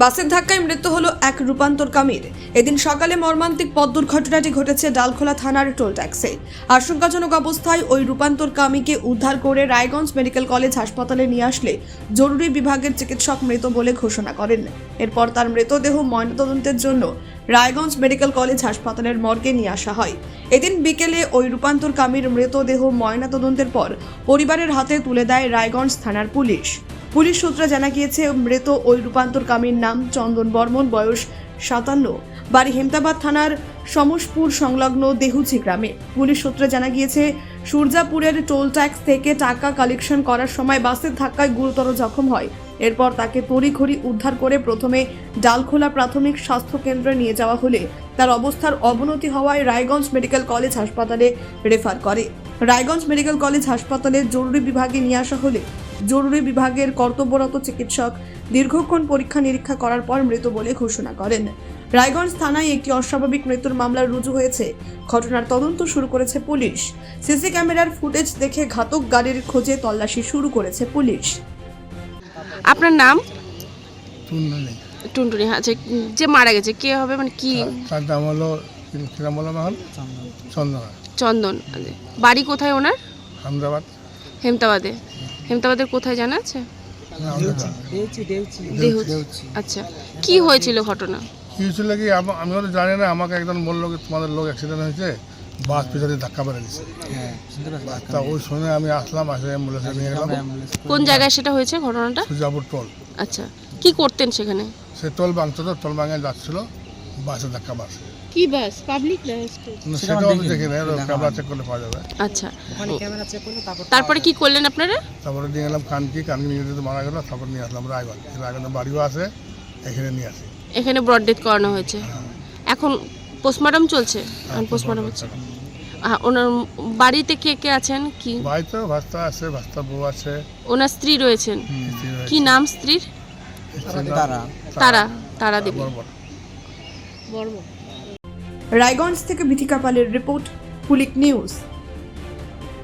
বাসের ধাক্কায় মৃত্যু হলো এক রূপান্তর কামির এদিন সকালে মর্মান্তিক পথ দুর্ঘটনাটি ঘটেছে ডালখোলা থানার টোল ট্যাক্সে। আশঙ্কাজনক অবস্থায় ওই রূপান্তর কামিকে উদ্ধার করে রায়গঞ্জ মেডিকেল কলেজ হাসপাতালে নিয়ে আসলে জরুরি বিভাগের চিকিৎসক মৃত বলে ঘোষণা করেন। এরপর তার মৃতদেহ ময়নাতদন্তের জন্য রায়গঞ্জ মেডিকেল কলেজ হাসপাতালের মর্গে নিয়ে আসা হয়। এদিন বিকেলে ওই রূপান্তর কামির মৃতদেহ ময়নাতদন্তের পর পরিবারের হাতে তুলে দেয় রায়গঞ্জ থানার পুলিশ। পুলিশ সূত্রে জানা গিয়েছে, মৃত ওই রূপান্তরকামীর নাম চন্দন বর্মন, বয়স সাতান্ন। বাড়ি হেমতাবাদ থানার সমসপুর সংলগ্ন দেহুচি গ্রামে। পুলিশ সূত্রে জানা গিয়েছে, সূর্যাপুরের টোল ট্যাক্স থেকে টাকা কালেকশন করার সময় বাসের ধাক্কায় গুরুতর জখম হয়। এরপর তাকে তড়িঘড়ি উদ্ধার করে প্রথমে ডালখোলা প্রাথমিক স্বাস্থ্য কেন্দ্রে নিয়ে যাওয়া হলে তার অবস্থার অবনতি হওয়ায় রায়গঞ্জ মেডিকেল কলেজ হাসপাতালে রেফার করে। রায়গঞ্জ মেডিকেল কলেজ হাসপাতালে জরুরি বিভাগে নিয়ে আসা হলে জরুরি বিভাগের কর্তব্যরত চিকিৎসক দীর্ঘক্ষণ পরীক্ষা নিরীক্ষা করার পর মৃত বলে ঘোষণা করেন। রায়গঞ্জ থানায় একটি অস্বাভাবিক মৃত্যুর মামলা রুজু হয়েছে। ঘটনার তদন্ত শুরু করেছে পুলিশ। সিসি ক্যামেরার ফুটেজ দেখে ঘাতক গাড়ির খোঁজে তল্লাশি শুরু করেছে পুলিশ। আপনার নাম? টুনটুনি। হ্যাঁ আচ্ছা যে মারা গেছে কে হবে মানে কি? তার নাম হলো কি- কি নাম বললাম চন্দন। আচ্ছা। বাড়ি কোথায় ওনার? আহমেদাবাদ হেমতাবাদে। হেমতাবাদের কোথায় জানা আছে? আচ্ছা। কি হয়েছিল ঘটনা? কি হয়েছিল কি? আম- আমিও তো জানি না আমাকে একজন বলল কি তোমাদের লোক অ্যাক্সিডেন্ট হয়েছে বাস পিছনে ধাক্কা মেরে দিচ্ছে তা ওই শুনে আমি আসলাম আসে অ্যাম্বুলেন্সে নিয়ে গেলাম। কোন জায়গায় সেটা হয়েছে ঘটনাটা? সুজাপুর টোল। আচ্ছা। কি করতেন সেখানে? সে টোল ভাঙতো তো টোল ভাঙে যাচ্ছিল। বাসে ধাক্কা মারছে কি বাস? পাবলিক কিন্তু সেটাও আমি দেখি না ক্যামেরা চেক করলে পাওয়া যাবে। আচ্ছা। তারপরে কি করলেন আপনারা? তারপরে নিয়ে গেলাম কানকি কানকি নিয়ে যেতে মারা গেল তারপর নিয়ে আসলাম রায়গঞ্জ। রায়গঞ্জে বাড়িও আছে এখানে নিয়ে আসি। এখানে ব্রড ডেথ করানো হয়েছে। এখন পোস্টমর্টম চলছে? এখন পোস্টমর্টম হচ্ছে? ওনার বাড়িতে কে কে আছেন? কি? বাড়িতে ভাস্তা আছে ভাস্তার বউ আছে। ওনার স্ত্রী রয়েছেন? কি নাম স্ত্রীর? নাম তারা। তারা দেবী। রায়গঞ্জ থেকে বিথিকা পালের রিপোর্ট পুলিক নিউজ।